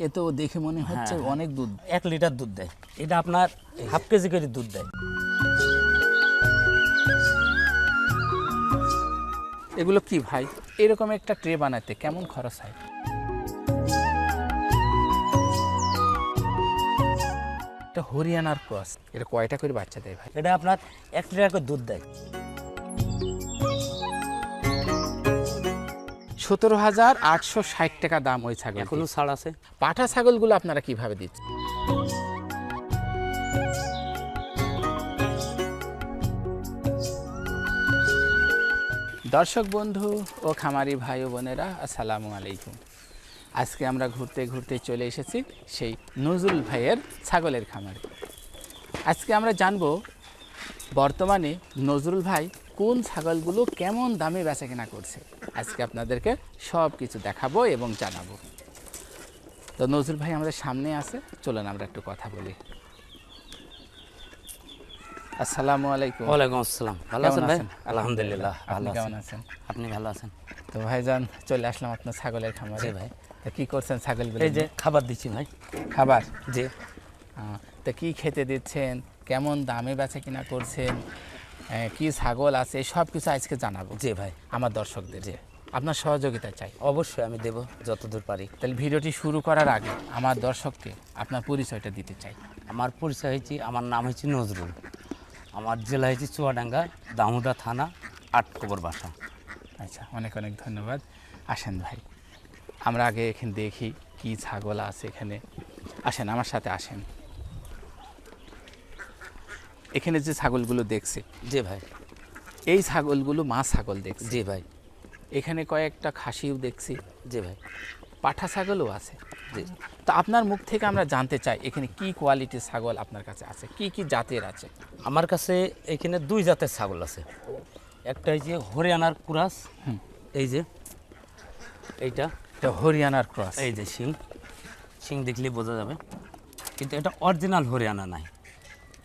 এ তো দেখে মনে হচ্ছে হ্যাঁ। অনেক দুধ। এক লিটার দুধ দেয়। এটা আপনার হাফ কেজি করে দুধ দেয়। এগুলো কি ভাই? এরকম একটা ট্রে বানাতে কেমন খরচ হয়? এটা হরিয়ানার ক্রস। এটা কয়টা করে বাচ্চা দেয় ভাই? এটা আপনার এক লিটার করে দুধ দেয়। সতেরো হাজার আটশো ষাট টাকা দাম ওই ছাগল এখনও ছাড় আছে? পাঠা ছাগলগুলো আপনারা কীভাবে দিচ্ছেন? দর্শক বন্ধু ও খামারি ভাই ও বোনেরা আসসালামু আলাইকুম। আজকে আমরা ঘুরতে ঘুরতে চলে এসেছি সেই নজরুল ভাইয়ের ছাগলের খামারে। আজকে আমরা জানব বর্তমানে নজরুল ভাই কোন ছাগলগুলো কেমন দামে বেচা কেনা করছে। আজকে আপনাদেরকে সব কিছু দেখাবো এবং জানাব। তো নজরুল ভাই আমাদের সামনে আছে। চলুন আমরা একটু কথা বলি। আসসালামু আলাইকুম। ওয়ালাইকুম আসসালাম। ভালো আছেন ভাই? আলহামদুলিল্লাহ আপনি ভালো কেমন আছেন? আপনি ভালো আছেন? তো ভাইজান চলে আসলাম আপনার ছাগলের খামারে। জি ভাই। তা কি করছেন ছাগলগুলো এই যে খাবার দিচ্ছি ভাই। খাবার? জি। তা কি খেতে দিচ্ছেন? কেমন দামে বেচা কিনা করছেন? কি ছাগল আছে? সব কিছু আজকে জানাব। জি ভাই। আমার দর্শকদের। আপনার সহযোগিতা চাই। অবশ্যই আমি দেব যতদূর পারি। তাহলে ভিডিওটি শুরু করার আগে আমার দর্শককে আপনার পরিচয়টা দিতে চাই। আমার পরিচয় হয়েছে আমার নাম হচ্ছে নজরুল। আমার জেলা হয়েছে চুয়াডাঙ্গা দামোদা থানা আট কবর বাসা। আচ্ছা অনেক অনেক ধন্যবাদ। আসেন ভাই আমরা আগে এখানে দেখি কি ছাগল আছে এখানে। আসেন আমার সাথে আসেন। এখানে যে ছাগলগুলো দেখছে জি ভাই। এই ছাগলগুলো মা ছাগল দেখছে। জি ভাই। এখানে কয়েকটা খাসিও দেখছি। জি ভাই। পাঠা ছাগলও আছে। জি। তো আপনার মুখ থেকে আমরা জানতে চাই এখানে কি কোয়ালিটির ছাগল আপনার কাছে আছে? কি কি জাতের আছে? আমার কাছে এখানে দুই জাতের ছাগল আছে। একটা এই যে হরিয়ানার কুরাস এই যে এইটা। এটা হরিয়ানার ক্রস। এই যে শিং। শিং দেখলে বোঝা যাবে। কিন্তু এটা অরিজিনাল হরিয়ানা নাই।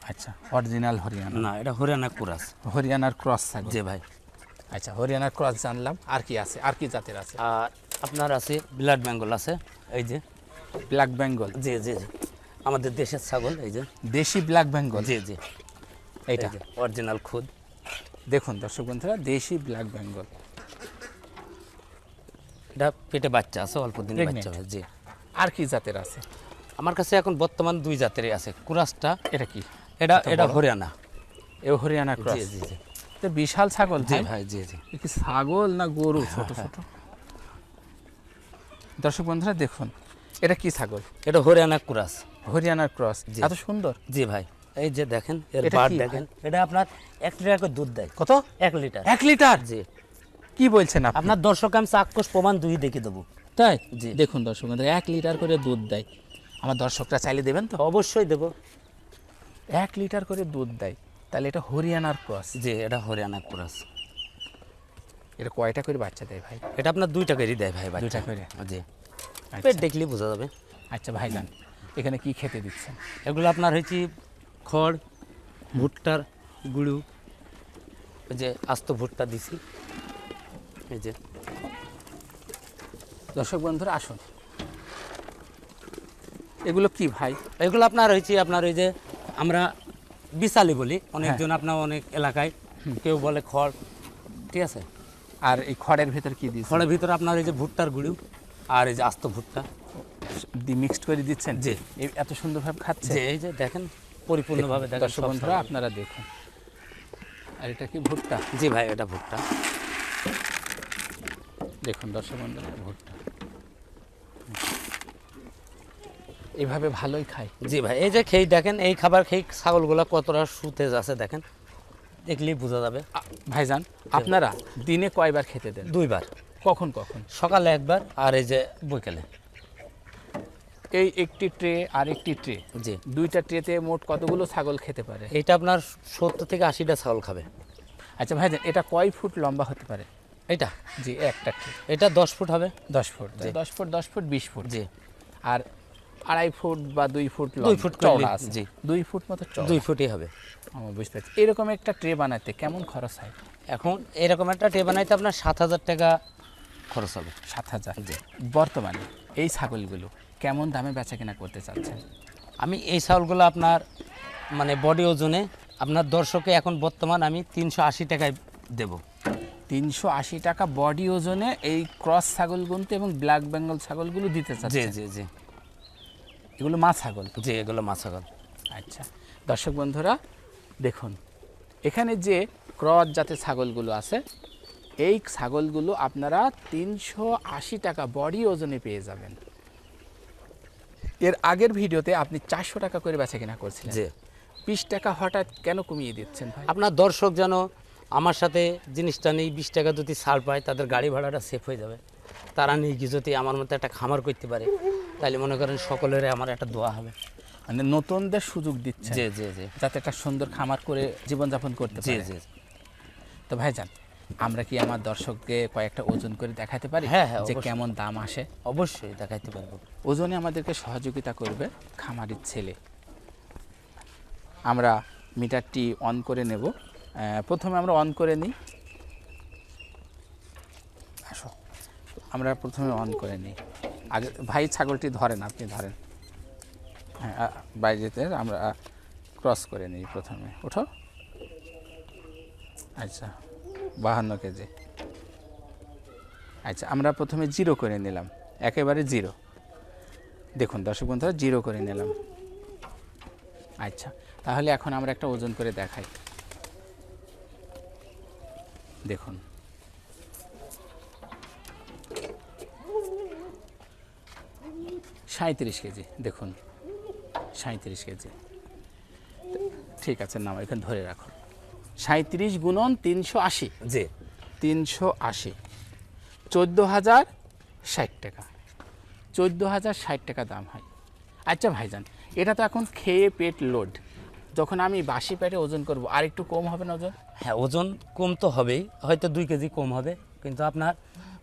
আচ্ছা অরিজিনাল হরিয়ানা। না এটা হরিয়ানা কুরাস। হরিয়ানার ক্রস ছাগল। যে ভাই। আচ্ছা হরিয়ানার ক্রস জানলাম। আর কি আছে? আর কি জাতের আছে? আর আপনার আছে ব্লাড বেঙ্গল আছে এই যে। ব্ল্যাক বেঙ্গল? জি জি জি। আমাদের দেশের ছাগল এই যে। দেশি ব্ল্যাক বেঙ্গল? জি জি। এইটা? অরিজিনাল খুদ। দেখুন দর্শক বন্ধুরা দেশি ব্ল্যাক বেঙ্গল। এটা পেটে বাচ্চা আছে অল্প দিনে বাচ্চা হয় জি। আর কি জাতের আছে? আমার কাছে এখন বর্তমান দুই জাতেরই আছে কুরাসটা এটা কি? এটা এটা হরিয়ানা। এ হরিয়ানা ক্রস? জি জি জি। তো বিশাল ছাগল জি ভাই জি জি। কি ছাগল না গরু? ছোট ছোট। দর্শক বন্ধুরা দেখুন এটা কি ছাগল? এটা হরিয়ানা ক্রস। হরিয়ানার ক্রস। এত সুন্দর। জি ভাই এই যে দেখেন এর এটা বার দেখেন এটা আপনার এক লিটার করে দুধ দেয়। কত? এক লিটার। এক লিটার? জি। কি বলছেন আপনি? আপনার দর্শক আমি চাক্ষুষ প্রমাণ দুই দেখে দেবো। তাই? জি। দেখুন দর্শক বন্ধুরা এক লিটার করে দুধ দেয়। আমার দর্শকরা চাইলে দেবেন তো? অবশ্যই দেবো। এক লিটার করে দুধ দেয়। তাহলে এটা হরিয়ানার ক্রস। জি এটা হরিয়ানা কুরাস। এটা কয়টা করে বাচ্চা দেয় ভাই? এটা আপনার দুইটা করে দেয় ভাই দুইটা করে? জি। আচ্ছা। পেট দেখলে বোঝা যাবে। আচ্ছা ভাইজান এখানে কি খেতে দিচ্ছেন? এগুলো আপনার হয়েছে খড় ভুট্টার গুঁড়ো ওই যে আস্ত ভুট্টা দিছি। এই যে। দর্শক বন্ধুরা আসুন। এগুলো কি ভাই? এগুলো আপনার হয়েছে আপনার ওই যে আমরা বিশালি বলি অনেকজন আপনার অনেক এলাকায় কেউ বলে খড় ঠিক আছে? আর এই খড়ের ভেতর কি দিচ্ছেন খড়ের ভিতরে আপনার এই যে ভুট্টার গুঁড়ো আর এই যে আস্ত ভুট্টা। মিক্সড করে দিচ্ছেন? যে এত সুন্দরভাবে খাচ্ছে? এই যে দেখেন পরিপূর্ণভাবে দেখেন দর্শক বন্ধুরা আপনারা দেখুন। আর এটা কি ভুট্টা? জি ভাই এটা ভুট্টা। দেখুন দর্শক বন্ধুরা ভুট্টা। এইভাবে ভালোই খায় জি ভাই এই যে খেয়ে দেখেন এই খাবার খেয়ে ছাগলগুলো কতটা সুতেজ আছে দেখেন। দেখলেই বোঝা যাবে। ভাইজান আপনারা দিনে কয়বার খেতে দেন? দুইবার। কখন কখন? সকালে একবার আর এই যে বৈকালে। এই একটি ট্রে আর একটি ট্রে। জি। দুইটা ট্রেতে মোট কতগুলো ছাগল খেতে পারে? এটা আপনার সত্তর থেকে আশিটা ছাগল খাবে। আচ্ছা ভাইজান এটা কয় ফুট লম্বা হতে পারে? এটা? জি একটা ট্রে। এটা দশ ফুট হবে। দশ ফুট দশ ফুট দশ ফুট বিশ ফুট। জি। আর আড়াই ফুট বা দুই ফুট দুই ফুট চওড়া আছে। জি। দুই ফুট মতো দুই ফুটই হবে। আমি বুঝতে পারছি। এরকম একটা ট্রে বানাতে কেমন খরচ হয়? এখন এরকম একটা টে বানাইতে আপনার সাত হাজার টাকা খরচ হবে। সাত হাজার? বর্তমানে এই ছাগলগুলো কেমন দামে বেচা কেনা করতে চাচ্ছেন আমি এই ছাগলগুলো আপনার মানে বডি ওজনে আপনার দর্শকে এখন বর্তমান আমি তিনশো আশি টাকায় দেব। তিনশো আশি টাকা বডি ওজনে এই ক্রস ছাগল গুনতে এবং ব্ল্যাক বেঙ্গল ছাগলগুলো দিতে জি জি জি। এগুলো মা ছাগল। জি এগুলো মা ছাগল। আচ্ছা দর্শক বন্ধুরা দেখুন এখানে যে ক্রস জাতের ছাগলগুলো আছে এই ছাগলগুলো আপনারা তিনশো আশি টাকা বডি ওজনে পেয়ে যাবেন। এর আগের ভিডিওতে আপনি চারশো টাকা করে বেচা কেনা করছিলেন। জি। বিশ টাকা হঠাৎ কেন কমিয়ে দিচ্ছেন আপনার দর্শক যেন আমার সাথে জিনিসটা নেই বিশ টাকা যদি ছাড় পায় তাদের গাড়ি ভাড়াটা সেফ হয়ে যাবে। তারা যদি আমার মতো একটা খামার করতে পারে। তাহলে মনে করেন সকলের আমার একটা দোয়া হবে। মানে নতুনদের সুযোগ দিচ্ছে। জি জি জি। যাতে একটা সুন্দর খামার করে জীবনযাপন করতে জি পারে। জি তো ভাইজান আমরা কি আমার দর্শককে কয়েকটা ওজন করে দেখাতে পারি? হ্যাঁ, হ্যাঁ, যে কেমন দাম আসে? অবশ্যই দেখাইতে পারব। ওজনে আমাদেরকে সহযোগিতা করবে খামারির ছেলে। আমরা মিটারটি অন করে নেব। প্রথমে আমরা অন করে নিই। আসো। আমরা প্রথমে অন করে নিই। আগে, ভাই ছাগলটি ধরেন, আপনি ধরেন। হ্যাঁ বাইরেতে আমরা ক্রস করে নিই প্রথমে। ওঠো। আচ্ছা বাহান্ন কেজি। আচ্ছা আমরা প্রথমে জিরো করে নিলাম। একেবারে জিরো। দেখুন দর্শক বন্ধুরা, জিরো করে নিলাম। আচ্ছা তাহলে এখন আমরা একটা ওজন করে দেখাই। দেখুন। সাঁত্রিশ কেজি দেখুন। সাঁত্রিশ কেজি। ঠিক আছে নাম এখানে ধরে রাখুন সাঁত্রিশ গুণন তিনশো আশি। জি। তিনশো আশি। চোদ্দ হাজার ষাট টাকা। চোদ্দ হাজার ষাট টাকা দাম হয়। আচ্ছা ভাইজান এটা তো এখন খেয়ে পেট লোড যখন আমি বাসি পেটে ওজন করব আর একটু কম হবে না ওজন? হ্যাঁ ওজন কম তো হবেই। হয়তো দুই কেজি কম হবে কিন্তু আপনার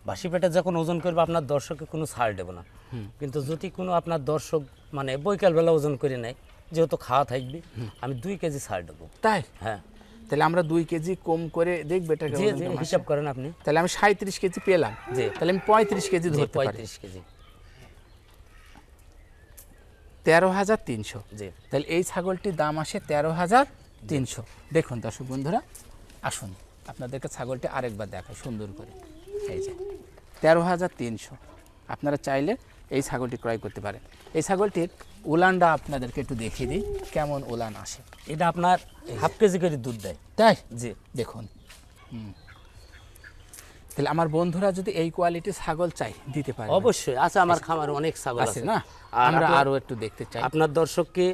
বাসি পেটে যখন ওজন করবে আপনার দর্শককে কোনো ছাড় দেবো না। কিন্তু যদি কোনো আপনার দর্শক মানে বৈকালবেলা ওজন করে নেয় যেহেতু খাওয়া থাকবে আমি দুই কেজি ছাড় দেবো। তাই? হ্যাঁ। তাহলে আমরা দুই কেজি কম করে দেখবে জি হিসাব করেন আপনি। তাহলে আমি সাঁত্রিশ কেজি পেলাম। জি। তাহলে আমি পঁয়ত্রিশ কেজি ধরতে পঁয়ত্রিশ কেজি। তেরো হাজার তিনশো। জি। তাহলে এই ছাগলটির দাম আসে তেরো হাজার তিনশো। দেখুন দর্শক বন্ধুরা আসুন আপনাদেরকে ছাগলটি আরেকবার দেখায় সুন্দর করে। এই যে। তেরো হাজার তিনশো। আপনারা চাইলে এই ছাগলটি ক্রয় করতে পারেন। এই ছাগলটির উলানটা আপনাদেরকে একটু দেখিয়ে দিই কেমন উলান আসে। এটা আপনার হাফ কেজি করে দুধ দেয়। তাই? জি। দেখুন। হুম। তাহলে আমার বন্ধুরা যদি এই কোয়ালিটির ছাগল চাই দিতে পারে অবশ্যই। আছে আমার খামারে অনেক ছাগল আছে না? আমরা আরও একটু দেখতে চাই। আপনার দর্শককে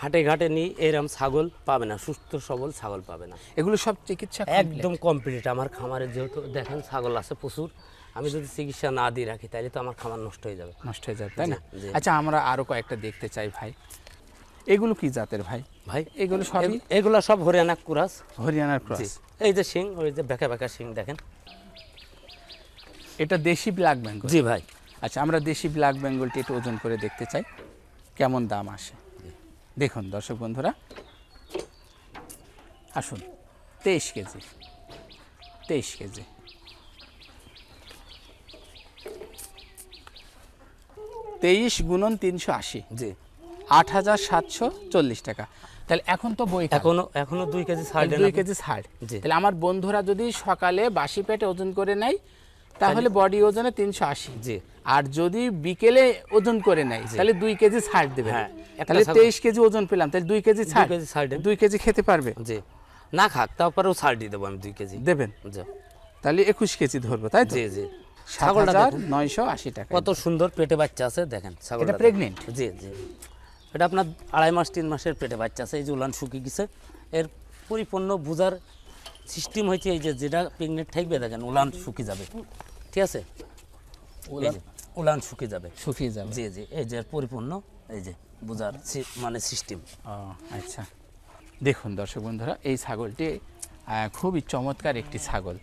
হাটে ঘাটে নিয়ে এরম ছাগল পাবে না সুস্থ সবল ছাগল পাবে না। এগুলো সব চিকিৎসা একদম কমপ্লিট আমার খামারে যেহেতু দেখেন ছাগল আছে প্রচুর। আমি যদি চিকিৎসা না দিয়ে রাখি তাহলে তো আমার খাবার নষ্ট হয়ে যাবে। নষ্ট হয়ে যাবে তাই না? আচ্ছা আমরা আরও কয়েকটা দেখতে চাই ভাই। এগুলো কি জাতের ভাই? ভাই এগুলো সবই? এগুলো সব হরিয়ানা কুরাস। হরিয়ানার ক্রস। এই যে শিং ওই যে বেঁকা বেঁকা শিং দেখেন। এটা দেশি ব্ল্যাক বেঙ্গল? জি ভাই। আচ্ছা আমরা দেশি ব্ল্যাক বেঙ্গলটি একটু ওজন করে দেখতে চাই। কেমন দাম আসে? দেখুন দর্শক বন্ধুরা। আসুন তেইশ কেজি। তেইশ কেজি। তেইশ গুণন তিনশো আশি। জি। আট হাজার সাতশো চল্লিশ টাকা। তাহলে এখন তো বই এখনও এখনও দুই কেজি ছাড় দুই কেজি ছাড়। তাহলে আমার বন্ধুরা যদি সকালে বাসি পেটে ওজন করে নেয় তাহলে বডি ওজনে তিনশো আশি। জি। আর যদি বিকেলে ওজন করে নেয় তাহলে দুই কেজি ছাড় দেবে হ্যাঁ, তাহলে তেইশ কেজি ওজন পেলাম তাহলে দুই কেজি ছাড় কেজি ছাড় দুই কেজি খেতে পারবে? জি। না খাক তারপরেও ছাড় দিয়ে দেবো আমি দুই কেজি। দেবেন? তাহলে একুশ কেজি ধরবো তাই জি জি। ছাগলটা নয়শো আশি টাকা কত সুন্দর পেটে বাচ্চা আছে দেখেন ছাগলটা pregnant? জি জি। এটা আপনার আড়াই মাস তিন মাসের পেটে বাচ্চা আছে এই যে উলান শুকিয়ে গেছে। এর পরিপূর্ণ বোঝার সিস্টেম হয়েছে এই যে যেটা প্রেগনেন্ট থাকবে দেখেন উলান শুকিয়ে যাবে। ঠিক আছে? উলান? শুকিয়ে যাবে। শুকিয়ে যাবে। জি জি এই যে পরিপূর্ণ এই যে বোঝার মানে সিস্টেম আচ্ছা। দেখুন দর্শক বন্ধুরা এই ছাগলটি খুবই চমৎকার একটি ছাগল।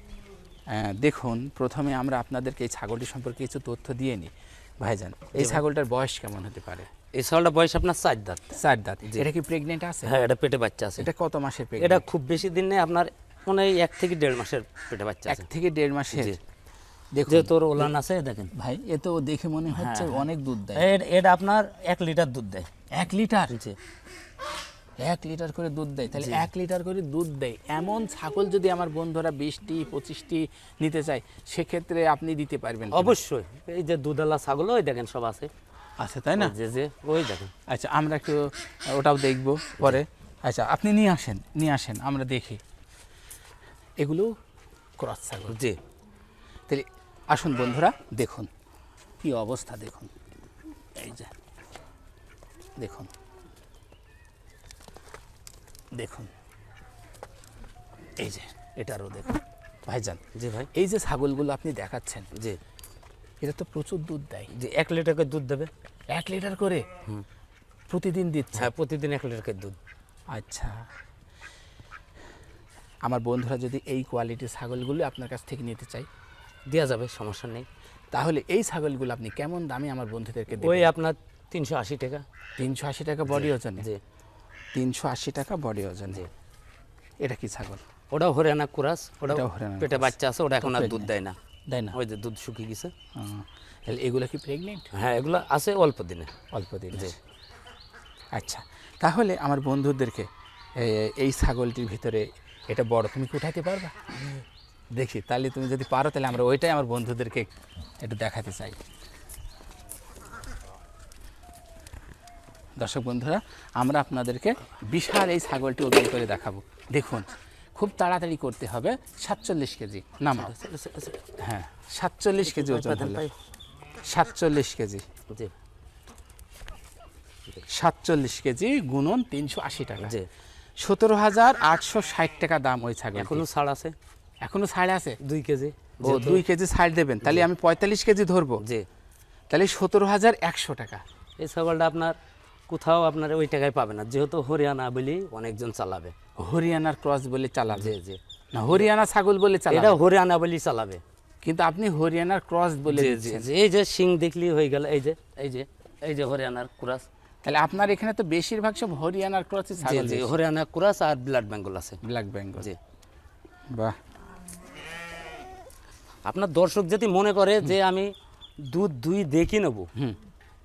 দেখুন প্রথমে আমরা আপনাদেরকে এই ছাগলটি সম্পর্কে কিছু তথ্য দিয়ে নিই। ভাইজান এই ছাগলটার বয়স কেমন হতে পারে? এই ছাগলটার বয়স আপনার চার দাঁত। চার দাঁত। এটা কি প্রেগনেন্ট আছে? হ্যাঁ এটা পেটে বাচ্চা আছে। এটা কত মাসের এটা খুব বেশি দিন নেই আপনার মনে হয় এক থেকে দেড় মাসের পেটে বাচ্চা এক থেকে দেড় মাসের? দেখুন। যে তোর ওলান আছে দেখেন। ভাই এ তো দেখে মনে হচ্ছে হ্যাঁ, অনেক দুধ দেয়। এটা আপনার এক লিটার দুধ দেয়। এক লিটার? এক লিটার করে দুধ দেয়। তাহলে এক লিটার করে দুধ দেয়। এমন ছাগল যদি আমার বন্ধুরা বিশটি পঁচিশটি নিতে চায় সেক্ষেত্রে আপনি দিতে পারবেন অবশ্যই। এই যে দুধালা ছাগল ওই দেখেন সব আছে। আচ্ছা তাই না? যে যে ওই দেখেন। আচ্ছা আমরা একটু ওটাও দেখব পরে। আচ্ছা আপনি নিয়ে আসেন নিয়ে আসেন আমরা দেখি। এগুলো ক্রস ছাগল। জি। তাহলে আসুন বন্ধুরা দেখুন। কি অবস্থা দেখুন। এই যে দেখুন। দেখুন। এই যে এটারও দেখুন। ভাইজান জি ভাই। এই যে ছাগলগুলো আপনি দেখাচ্ছেন জি। এটা তো প্রচুর দুধ দেয়। যে এক লিটার করে দুধ দেবে। এক লিটার করে? প্রতিদিন দিচ্ছে? হ্যাঁ প্রতিদিন এক লিটার করে দুধ। আচ্ছা। আমার বন্ধুরা যদি এই কোয়ালিটির ছাগলগুলো আপনার কাছ থেকে নিতে চাই দেওয়া যাবে সমস্যা নেই। তাহলে এই ছাগলগুলো আপনি কেমন দামে আমার বন্ধুদেরকে ওই আপনার তিনশো আশি টাকা। তিনশো আশি টাকা বডি ওজনে জি। তিনশো আশি টাকা বডি ওজনে এটা কি ছাগল? ওটাও হরিয়ানা কুরাস ওটা ওটাও হরিয়ানা পেটে বাচ্চা আছে ওটা এখন আর দুধ দেয় না। দেয় না? ওই যে দুধ শুকিয়ে গেছে। তাহলে এগুলো কি প্রেগনেন্ট হ্যাঁ এগুলো আছে অল্প দিনে। অল্প দিন। আচ্ছা তাহলে আমার বন্ধুদেরকে এই ছাগলটির ভিতরে এটা বড় তুমি উঠাইতে পারবা? দেখি তাহলে তুমি যদি পারো তাহলে আমরা ওইটাই আমার বন্ধুদেরকে একটু দেখাতে চাই। দর্শক বন্ধুরা আমরা আপনাদেরকে বিশাল এই ছাগলটি ওজন করে দেখাবো। দেখুন খুব তাড়াতাড়ি করতে হবে সাতচল্লিশ কেজি নামাও। হ্যাঁ সাতচল্লিশ কেজি ওজন সাতচল্লিশ কেজি। সাতচল্লিশ কেজি গুণন তিনশো আশি টাকা। জি। সতেরো হাজার আটশো ষাট টাকা দাম ওই ছাগল এখনও ছাড় আছে? এখনও ছাড় আছে? দুই কেজি ও দুই কেজি ছাড় দেবেন। তাহলে আমি পঁয়তাল্লিশ কেজি ধরবো। যে তাহলে সতেরো হাজার একশো টাকা। এই ছাগলটা আপনার কোথাও আপনার ওই টাকায় পাবে না। যেহেতু হরিয়ানা বলি অনেকজন চালাবে। হরিয়ানার ক্রস বলে চালাবে। জি জি। না হরিয়ানা ছাগল বলে এটা হরিয়ানা বলি চালাবে। কিন্তু আপনি হরিয়ানার ক্রস বলে জি জি এই যে সিং দেখলি হয়ে গেল এই যে এই যে এই যে হরিয়ানার ক্রস। তাহলে আপনার এখানে তো বেশিরভাগ সব হরিয়ানার ক্রসই জি ছাগল জি হরিয়ানা কুরাস আর ব্লাড বেঙ্গল আছে। ব্ল্যাক বেঙ্গল। জি। বাহ। আপনার দর্শক যদি মনে করে যে আমি দুধ দুই দেখি নেব হুম।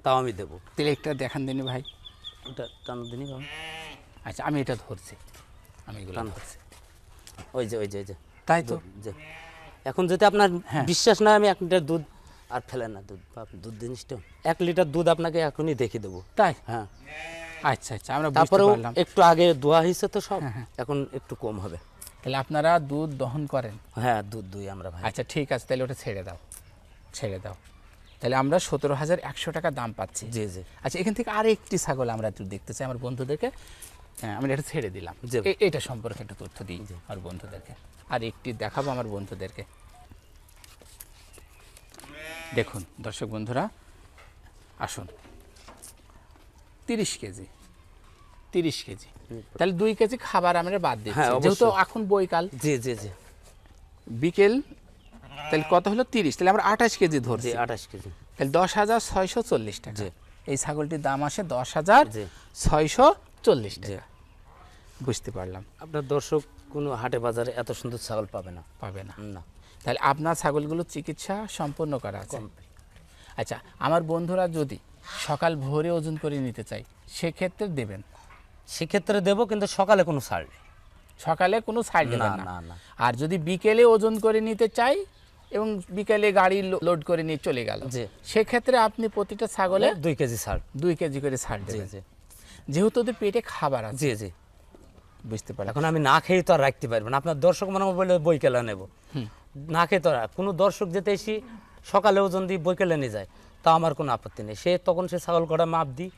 তাও আমি দেবো। তাহলে একটা দেখান দিনি ভাই। ওটা টান দিনই বাবা। আচ্ছা আমি এটা ধরছি। আমি এগুলো ধরছি। ওই যে ওই যে ওই যে। তাই তো? যে। এখন যদি আপনার হ্যাঁ। বিশ্বাস না আমি এক লিটার দুধ আর ফেলেন না দুধ। বাপ, দুধ জিনিসটা এক লিটার দুধ আপনাকে এখনই দেখে দেবো। তাই? হ্যাঁ। আচ্ছা আচ্ছা আমরা তারপরেও একটু আগে দোয়া হয়েছে তো সব। হ্যাঁ, এখন একটু কম হবে। তাহলে আপনারা দুধ দহন করেন? হ্যাঁ দুধ দুই আমরা ভাই। আচ্ছা ঠিক আছে তাহলে ওটা ছেড়ে দাও। ছেড়ে দাও। তাহলে আমরা সতেরো হাজার একশো টাকা দাম পাচ্ছি। জি জি। আচ্ছা এখান থেকে আর একটি ছাগল আমরা একটু দেখতে চাই আমার বন্ধুদেরকে। আমি এটা ছেড়ে দিলাম। এটা সম্পর্কে একটু তথ্য দিই আমার বন্ধুদেরকে। আর একটি দেখাবো আমার বন্ধুদেরকে। দেখুন দর্শক বন্ধুরা আসুন। তিরিশ কেজি। তিরিশ কেজি। তাহলে দুই কেজি খাবার আমরা বাদ দিচ্ছি। হ্যাঁ, যেহেতু এখন বইকাল জি জি জি। বিকেল তাহলে কত হলো তিরিশ? তাহলে আমরা আঠাশ কেজি ধরছি। আঠাশ কেজি। তাহলে দশ হাজার ছয়শো চল্লিশ টাকা। এই ছাগলটির দাম আসে দশ হাজার। ছয়শো চল্লিশ টাকা। বুঝতে পারলাম। আপনার দর্শক কোনো হাটে বাজারে এত সুন্দর ছাগল পাবে না। পাবে না। না। তাহলে আপনার ছাগলগুলো চিকিৎসা সম্পন্ন করা আছে। আচ্ছা আমার বন্ধুরা যদি সকাল ভোরে ওজন করে নিতে চাই সেক্ষেত্রে দেবেন? সেক্ষেত্রে দেবো কিন্তু সকালে কোনো ছাড় সকালে কোনো ছাড় দেবেন না। আর যদি বিকেলে ওজন করে নিতে চাই এবং বিকেলে গাড়ি লোড করে নিয়ে চলে গেল। সেক্ষেত্রে আপনি প্রতিটা ছাগলে দুই কেজি ছাড় দুই কেজি করে জি দেবেন। যেহেতু ওদের পেটে খাবার আছে। জি জি। বুঝতে পারলাম এখন আমি না খেয়ে তো আর রাখতে পারব না। আপনার দর্শক মনে বলে বই কেলা নেব। না খেয়ে তো আর কোনো দর্শক যেতে এসি সকালে ওজন দিয়ে বই কেলে নিয়ে যায় তা আমার কোনো আপত্তি নেই। সে তখন সে ছাগল কটা মাপ দিই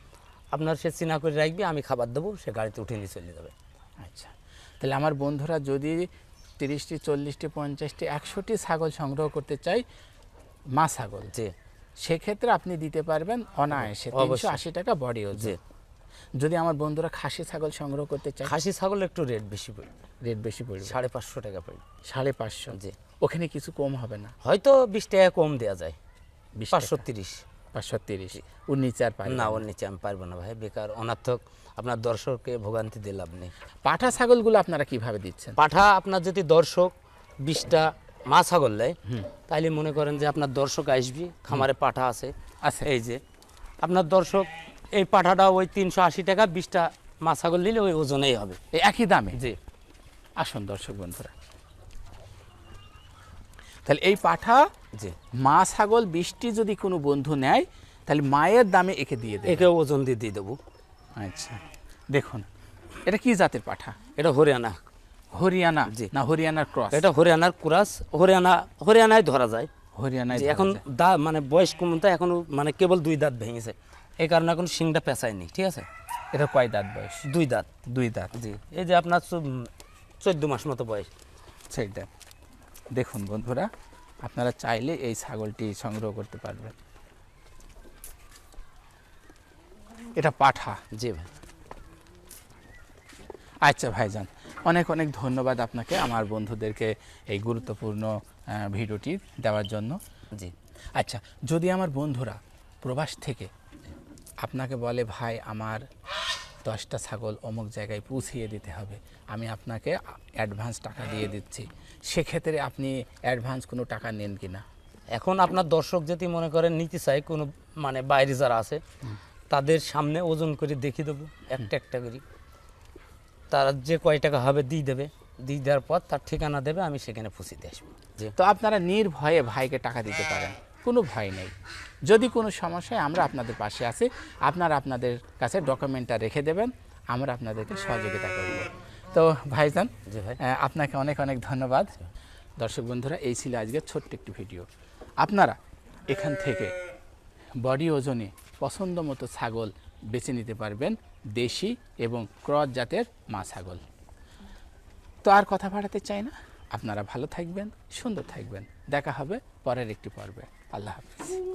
আপনার সে চিনা করে রাখবে আমি খাবার দেবো সে গাড়িতে উঠে নিয়ে চলে যাবে। আচ্ছা। তাহলে আমার বন্ধুরা যদি তিরিশটি চল্লিশটি পঞ্চাশটি একশোটি ছাগল সংগ্রহ করতে চাই মা ছাগল। জি। সেক্ষেত্রে আপনি দিতে পারবেন অনায়াসে তিনশো। আশি টাকা বডি জি। যদি আমার বন্ধুরা খাসি ছাগল সংগ্রহ করতে চায় খাসি ছাগল একটু রেট বেশি পড়ে রেট বেশি পড়বে। সাড়ে পাঁচশো টাকা পড়ে সাড়ে পাঁচশো। জি। ওখানে কিছু কম হবে না। হয়তো বিশ টাকা কম দেওয়া যায়। পাঁচশো তিরিশ। পাঁচশো তিরিশ। ওর নিচে আর না। ওর নিচে আমি পারব না ভাই বেকার অনার্থক। আপনার দর্শককে ভোগান্তি দিয়ে লাভ নেই। পাঠা ছাগলগুলো আপনারা কীভাবে দিচ্ছেন? পাঠা আপনার যদি দর্শক বিশটা মা ছাগল দেয় তাহলে মনে করেন যে আপনার দর্শক আসবি খামারে পাঠা আছে। আছে। এই যে আপনার দর্শক এই পাঠাটা ওই তিনশো আশি টাকা বিশটা মা ছাগল নিলে ওই ওজনেই হবে। এই একই দামে? জি। আসুন দর্শক বন্ধুরা। তাহলে এই পাঠা যে মা ছাগল বৃষ্টি যদি কোনো বন্ধু নেয় তাহলে মায়ের দামে একে দিয়ে দেবে। একে ওজন দিয়ে দিয়ে দেবো। আচ্ছা। দেখুন এটা কি জাতের পাঠা? এটা হরিয়ানা। হরিয়ানা? জি। না হরিয়ানার ক্রস। এটা হরিয়ানার ক্রস হরিয়ানা হরিয়ানায় ধরা যায়। হরিয়ানায় যে এখন। দা মানে বয়স কমতে এখনও মানে কেবল দুই দাঁত ভেঙেছে। এই কারণে এখন শিংটা পেঁচায়নি ঠিক আছে? এটা কয় দাঁত বয়স? দুই দাঁত। দুই দাঁত। জি এই যে আপনার চোদ্দ মাস মতো বয়স। সেইটা দেখুন বন্ধুরা আপনারা চাইলে এই ছাগলটি সংগ্রহ করতে পারবেন। এটা পাঠা। জি ভাই। আচ্ছা ভাইজান অনেক অনেক ধন্যবাদ আপনাকে আমার বন্ধুদেরকে এই গুরুত্বপূর্ণ ভিডিওটি দেওয়ার জন্য। জি। আচ্ছা যদি আমার বন্ধুরা প্রবাস থেকে আপনাকে বলে ভাই আমার দশটা ছাগল অমুক জায়গায় পৌঁছিয়ে দিতে হবে আমি আপনাকে অ্যাডভান্স টাকা দিয়ে দিচ্ছি সেক্ষেত্রে আপনি অ্যাডভান্স কোনো টাকা নেন কি না এখন আপনার দর্শক যদি মনে করেন নিতে চায় কোনো মানে বাইরে যারা আছে তাদের সামনে ওজন করে দেখিয়ে দেবো একটা একটা করে। তারা যে কয় টাকা হবে দিয়ে দেবে। দিয়ে দেওয়ার পর তার ঠিকানা দেবে আমি সেখানে দিয়ে আসব। জি। তো আপনারা নির্ভয়ে ভাইকে টাকা দিতে পারেন কোনো ভয় নেই। যদি কোনো সমস্যায় আমরা আপনাদের পাশে আছি আপনারা আপনাদের কাছে ডকুমেন্টটা রেখে দেবেন আমরা আপনাদেরকে সহযোগিতা করব। তো ভাইজান জি ভাই। আহ, আপনাকে অনেক অনেক ধন্যবাদ। দর্শক বন্ধুরা এই ছিল আজকের ছোট্ট একটি ভিডিও। আপনারা এখান থেকে বডি ওজনে পছন্দ মতো ছাগল বেছে নিতে পারবেন, দেশি এবং ক্রস জাতের মা ছাগল। তো আর কথা বাড়াতে চাই না। আপনারা ভালো থাকবেন, সুন্দর থাকবেন। দেখা হবে পরের একটি পর্বে। আল্লাহ হাফিজ।